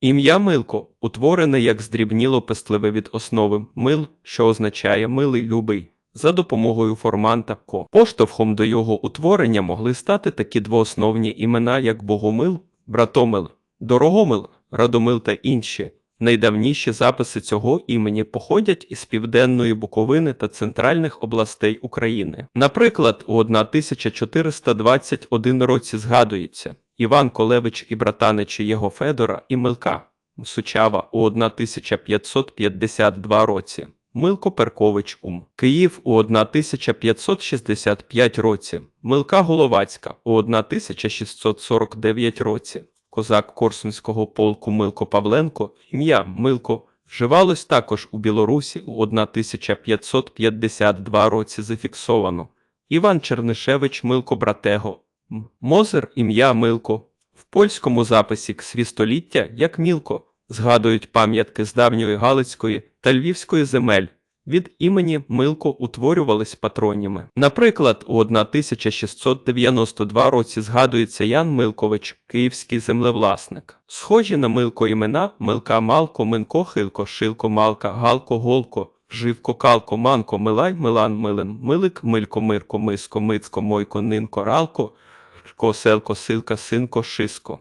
Ім'я Милко утворене як здрібніло пестливе від основи мил, що означає милий любий. За допомогою форманта ко. Поштовхом до його утворення могли стати такі двоосновні імена, як Богомил, Братомил, Дорогомил, Радомил та інші. Найдавніші записи цього імені походять із південної Буковини та центральних областей України. Наприклад, у 1421 році згадується Іван Колевич і братаничі його Федора і Милка. Сучава у 1552 році. Милко Перкович Ум. Київ у 1565 році. Милка Головацька у 1649 році. Козак Корсунського полку Милко Павленко, ім'я Милко, вживалось також у Білорусі у 1552 році зафіксовано. Іван Чернишевич Милко Братего. Мозер ім'я Милко. В польському записі к свістоліття як Мілко згадують пам'ятки з давньої Галицької та Львівської земель. Від імені Милко утворювались патроніми. Наприклад, у 1692 році згадується Ян Милкович, київський землевласник. Схожі на Милко імена Милка Малко, Минко, Хилко, Шилко, Малка, Галко, Голко, Живко, Калко, Манко, Милай, Милан, Милин, Милик, Милько, Мирко, Миско, Мицко, Мойко, Нинко, Ралко, Ко, Селко, Силка, Синко, Шиско.